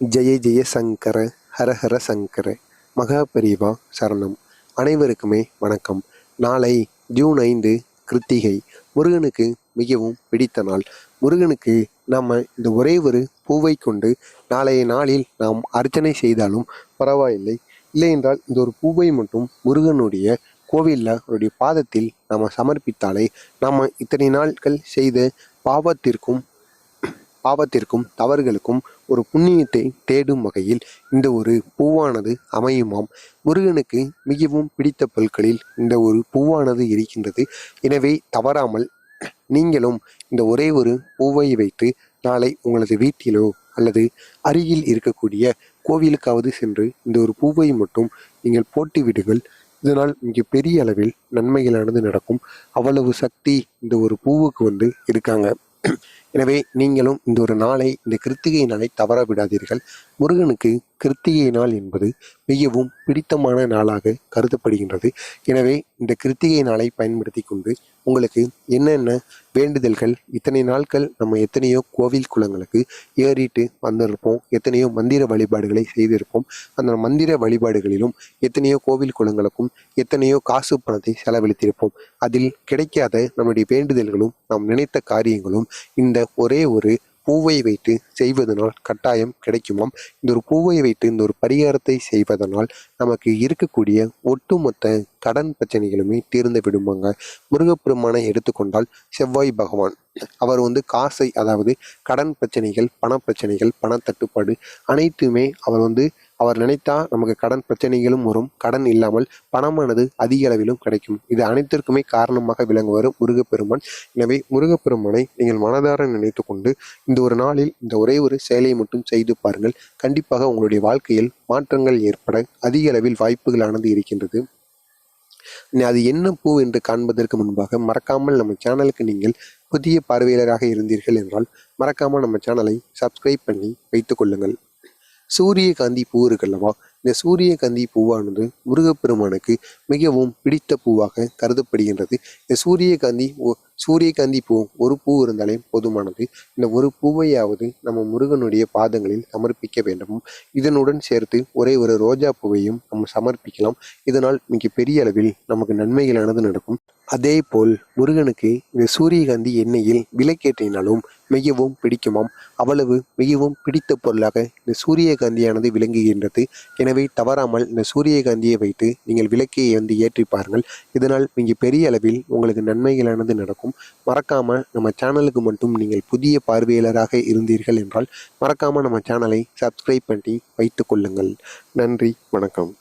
ஜெய ஜெய சங்கர ஹர ஹர சங்கர மகாபெரிவா சரணம். அனைவருக்குமே வணக்கம். நாளை ஜூன் ஐந்து கிருத்திகை. முருகனுக்கு மிகவும் பிடித்த நாள். முருகனுக்கு நாம் இந்த ஒரே ஒரு பூவை கொண்டு நாளைய நாளில் நாம் அர்ச்சனை செய்தாலும் பரவாயில்லை. இல்லை என்றால் இந்த ஒரு பூவை மட்டும் முருகனுடைய கோவிலில் அவருடைய பாதத்தில் நாம் சமர்ப்பித்தாலே நாம் இத்தனை நாட்கள் செய்த பாவத்திற்கும் பாவத்திற்கும் தவறுகளுக்கும் ஒரு புண்ணியத்தை தேடும் வகையில் இந்த ஒரு பூவானது அமையுமாம். முருகனுக்கு மிகவும் பிடித்த பொருட்களில் இந்த ஒரு பூவானது இருக்கின்றது. எனவே தவறாமல் நீங்களும் இந்த ஒரே ஒரு பூவை வைத்து நாளை உங்களது வீட்டிலோ அல்லது அருகில் இருக்கக்கூடிய கோவிலுக்காவது சென்று இந்த ஒரு பூவை மட்டும் நீங்கள் போட்டு விடுங்கள். இதனால் மிக பெரிய அளவில் நன்மைகளானது நடக்கும். அவ்வளவு சக்தி இந்த ஒரு பூவுக்கு வந்து இருக்காங்க. எனவே நீங்களும் இந்த ஒரு நாளை இந்த கிருத்திகை நாளை தவற விடாதீர்கள். முருகனுக்கு கிருத்திகை நாள் என்பது மிகவும் பிடித்தமான நாளாக கருதப்படுகின்றது. எனவே இந்த கிருத்திகை நாளை பயன்படுத்தி கொண்டு உங்களுக்கு என்னென்ன வேண்டுதல்கள் இத்தனை நாட்கள் நம்ம எத்தனையோ கோவில் குளங்களுக்கு ஏறிட்டு வந்திருப்போம் எத்தனையோ மந்திர வழிபாடுகளை செய்திருப்போம். அந்த மந்திர வழிபாடுகளிலும் எத்தனையோ கோவில் குளங்களுக்கும் எத்தனையோ காசு பணத்தை செலவழித்திருப்போம். அதில் கிடைக்காத நம்முடைய வேண்டுதல்களும் நாம் நினைத்த காரியங்களும் இந்த ஒரே ஒரு பூவை வைத்து செய்வதனால் கட்டாயம் கிடைக்குமாம். இந்த ஒரு பூவை வைத்து இந்த ஒரு பரிகாரத்தை செய்வதனால் நமக்கு இருக்கக்கூடிய ஒட்டுமொத்த கடன் பிரச்சனைகளுமே தீர்ந்து விடுமாங்க. முருகப்பெருமானை எடுத்துக்கொண்டால் செவ்வாய் பகவான் அவர் வந்து காசை அதாவது கடன் பிரச்சனைகள் பண பிரச்சனைகள் பணத்தட்டுப்பாடு அனைத்துமே அவர் வந்து அவர் நினைத்தா நமக்கு கடன் பிரச்சனைகளும் வரும். கடன் இல்லாமல் பணமானது அதிக அளவிலும் கிடைக்கும். இது அனைத்திற்குமே காரணமாக விளங்குவார் முருகப்பெருமான். எனவே முருகப்பெருமானை நீங்கள் மனதார நினைத்து கொண்டு இந்த ஒரு நாளில் இந்த ஒரே ஒரு செயலை மட்டும் செய்து பாருங்கள். கண்டிப்பாக உங்களுடைய வாழ்க்கையில் மாற்றங்கள் ஏற்பட அதிக அளவில் வாய்ப்புகளானது இருக்கின்றது. அது என்ன பூ என்று காண்பதற்கு முன்பாக மறக்காமல் நம்ம சேனலுக்கு நீங்கள் புதிய பார்வையாளராக இருந்தீர்கள் என்றால் மறக்காமல் நம்ம சேனலை சப்ஸ்கிரைப் பண்ணி வைத்துக் கொள்ளுங்கள். சூரியகாந்தி பூ இருக்குல்லவா இந்த சூரியகாந்தி பூவானது முருகப்பெருமானுக்கு மிகவும் பிடித்த பூவாக கருதப்படுகின்றது. இந்த சூரியகாந்தி சூரியகாந்தி பூ ஒரு பூ இருந்தாலே போதுமானது. இந்த ஒரு பூவையாவது நம்ம முருகனுடைய பாதங்களில் சமர்ப்பிக்க வேண்டும். இதனுடன் சேர்த்து ஒரே ஒரு ரோஜா பூவையும் நம்ம சமர்ப்பிக்கலாம். இதனால் மிக பெரிய அளவில் நமக்கு நன்மைகளானது நடக்கும். அதே போல் முருகனுக்கு இந்த சூரியகாந்தி எண்ணெயில் விளக்கேற்றினாலும் மிகவும் பிடிக்குமாம். அவ்வளவு மிகவும் பிடித்த பொருளாக இந்த சூரியகாந்தியானது விளங்குகின்றது. எனவே தவறாமல் இந்த சூரியகாந்தியை வைத்து நீங்கள் விளக்கை வந்து ஏற்றி பாருங்கள். இதனால் மிக பெரிய அளவில் உங்களுக்கு நன்மைகளானது நடக்கும். மறக்காம நம்ம சேனலுக்கு மட்டும் நீங்கள் புதிய பார்வையாளராக இருந்தீர்கள் என்றால் மறக்காம நம்ம சேனலை சப்ஸ்கிரைப் பண்ணி வைத்துக் கொள்ளுங்கள். நன்றி வணக்கம்.